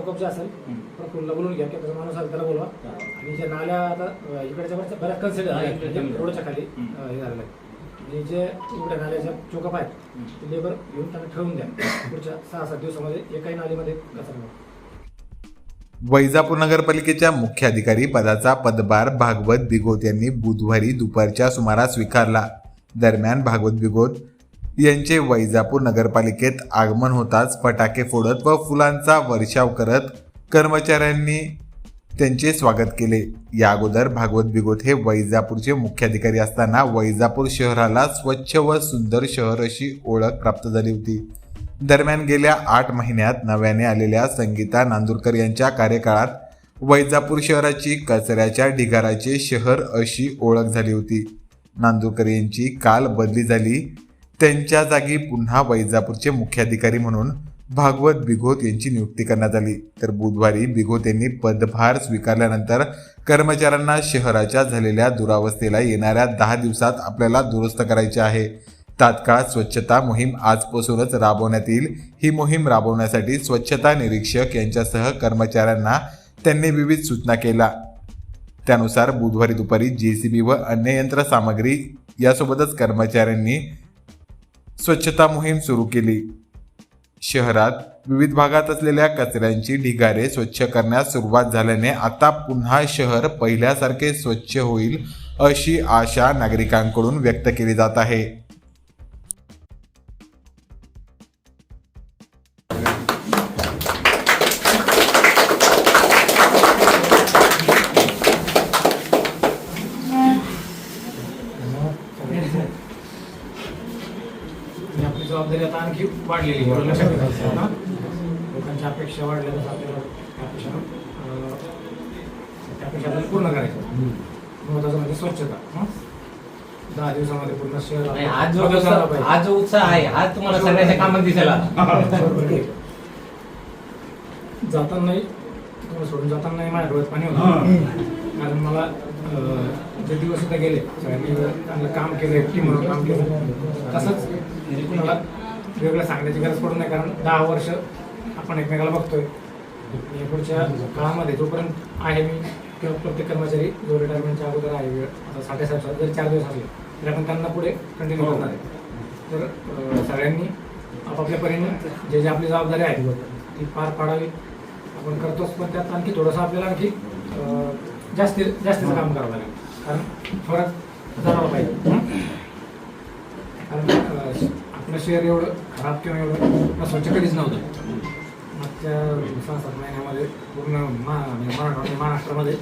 Choke up जे असेल प्रफुल्लला बोलून घ्या किंवा माणूस आहे त्याला बोलवा. आणि जे नाल्या आता इकडच्या वरच्या बऱ्याच कन्सिडर म्हणजे कमी. रोडच्या खाली हे झालेलं आहे. आणि जे इकडे नाल्याच्या चोकअप आहेत ते लेबर घेऊन त्यांना ठेवून द्या. पुढच्या सहा सात दिवसामध्ये एकाही नालीमध्ये कचरा वैजापूर नगरपालिकेच्या मुख्य अधिकारी पदाचा पदभार भागवत बिगोत यांनी बुधवारी दुपारच्या सुमारास स्वीकारला. दरम्यान भागवत बिगोत यांचे वैजापूर नगरपालिकेत आगमन होताच फटाके फोडत व फुलांचा वर्षाव करत कर्मचाऱ्यांनी त्यांचे स्वागत केले. या अगोदर भागवत बिगोत हे वैजापूरचे मुख्याधिकारी असताना वैजापूर शहराला स्वच्छ व सुंदर शहर अशी ओळख प्राप्त झाली होती. दरम्यान गेल्या आठ महिन्यात नव्याने आलेल्या संगीता नांदुरकर यांच्या कार्यकाळात वैजापूर शहराची कचऱ्याच्या ढिगाराचे शहर अशी ओळख झाली होती. नांदुरकर यांची काल बदली झाली. त्यांच्या जागी पुन्हा वैजापूरचे मुख्याधिकारी म्हणून भागवत बिघोत यांची नियुक्ती करण्यात आली. तर बुधवारी बिघोत यांनी पदभार स्वीकारल्यानंतर कर्मचाऱ्यांना शहराच्या झालेल्या दुरावस्थेला येणाऱ्या दहा दिवसात आपल्याला दुरुस्त करायचे आहे. तात्काळ स्वच्छता मोहीम आजपासूनच राबवण्यात येईल. ही मोहीम राबवण्यासाठी स्वच्छता निरीक्षक यांच्यासह कर्मचाऱ्यांना त्यांनी विविध सूचना केल्या. त्यानुसार बुधवारी दुपारी जेसीबी व अन्य यंत्रसामग्री यासोबतच कर्मचाऱ्यांनी स्वच्छता मोहीम सुरू केली. शहरात विविध भागात असलेल्या कचऱ्यांची ढिगारे स्वच्छ करण्यास सुरुवात झाल्याने आता पुन्हा शहर पहिल्यासारखे स्वच्छ होईल अशी आशा नागरिकांकडून व्यक्त केली जात आहे. आणि आपली जबाबदारी आता आणखी वाढलेली आहे. लोकांच्या अपेक्षा वाढल्या तर आपल्याला अपेक्षा आपल्याला पूर्ण करायचं महत्वाचं म्हणजे स्वच्छता हं? दहा दिवसामध्ये पूर्ण शहर आज जो उत्साह. आज जो उत्साह आहे आज तुम्हाला सगळ्याच्या कामात दिसायला बरोबर आहे. जाताना नाही तुम्हाला सोडून जाताना नाही माझ्या डोळ्यात पाणी होतं कारण मला जे दिवस सुद्धा गेले सगळ्यांनी चांगलं काम केलं टीम म्हणून काम केलं. तसंच कुणाला वेगळं सांगण्याची गरज पडत नाही कारण दहा वर्ष आपण एकमेकाला बघतोय. पुढच्या काळामध्ये जोपर्यंत आहे मी किंवा प्रत्येक कर्मचारी जो रिटायरमेंटच्या अगोदर आहे वेळ आता साडेसात जरी चार दिवस असले तरी आपण त्यांना पुढे कंटिन्यू करणार आहे. तर सगळ्यांनी आपापल्या परीने जे जे आपली जबाबदारी आहे ती पार पाडावी. आपण करतोच पण त्यात आणखी थोडंसं आपल्याला आणखी जास्ती जास्तीचं काम करावं लागेल. कारण फरक जाणवला पाहिजे. कारण श- आपलं शहर एवढं खराब किंवा एवढं स्वच्छ कधीच नव्हतं. मागच्या सहा सात महिन्यामध्ये पूर्ण मा म्हणजे मराठवाडा महाराष्ट्रामध्ये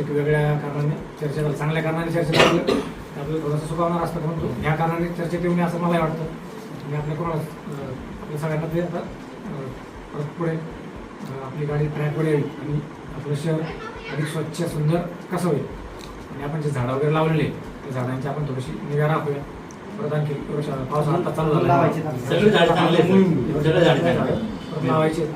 एक वेगळ्या कारणाने चर्चा झाली. चांगल्या कारणाने चर्चा झाली. आपल्याला थोडंसं सुखावणार असतं परंतु ह्या कारणाने चर्चेत येऊ नये असं मलाही वाटतं. मी आपल्या कोणाला आपल्या सगळ्यांना ते आता परत पुढे आपली गाडी ट्रॅकवर यावी आणि आपलं शहर अधिक स्वच्छ सुंदर कसं होईल? आणि आपण जे झाडं वगैरे लावलेले त्या झाडांची आपण थोडीशी निगा राखूया. परत आणखी थोडंसं पावसाळा आता चालू झाला. सगळे झाडं चांगले आहेत. सगळे झाडं चांगले आहेत. परत लावायचे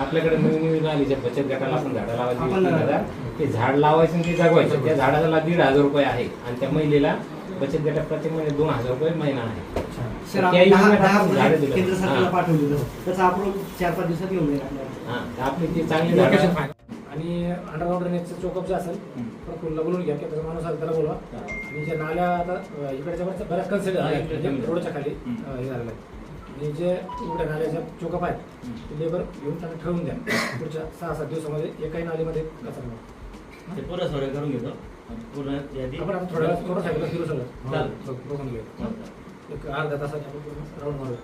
आपल्याकडे नवीन नवीन आली ज्या बचत गटाला आपण झाडं लावायची तीन हजार. ते झाड लावायचं आणि ते जगवायचं. त्या झाडाला दीड हजार रुपये आहे. आणि त्या महिलेला बचत गटात प्रत्येक महिने दोन हजार रुपये महिना आहे. सर त्या आपण दहा योजनेत दहा आपण झाडं प्रोजेक्ट दिलं. केंद्र सरकारला हां. पाठवलेलं त्याचा अप्रूव्ह चार पाच दिवसात येऊन जाईल आपल्याला. हा. तर आपली ती चांगली झाडं आणि अंडरग्राऊंड ड्रेनेजचं चोकअप जे असेल प्रफुल्लला बोलून घ्या किंवा त्याचा माणूस आहे त्याला बोलवा. आणि जे नाल्या आता इकडच्या वरच्या बऱ्याच कन्सिडर हा, इकडे म्हणजे. रोडच्या खाली हे झालेलं आहे. आणि जे इकडे नाल्याच्या चोकअप आहेत ते लेबर घेऊन त्यांना ठेवून द्या. पुढच्या सहा सात दिवसामध्ये एकाही नालीमध्ये कचरा नाही. ते पुरं करून घेतो. पूर्ण यादी. आपण आता थोड्या वेळात थोडं सायकल फिरू चालेल. सगळं बघून घेऊ. एक अर्ध्या तासाने आपण राऊंड मारू.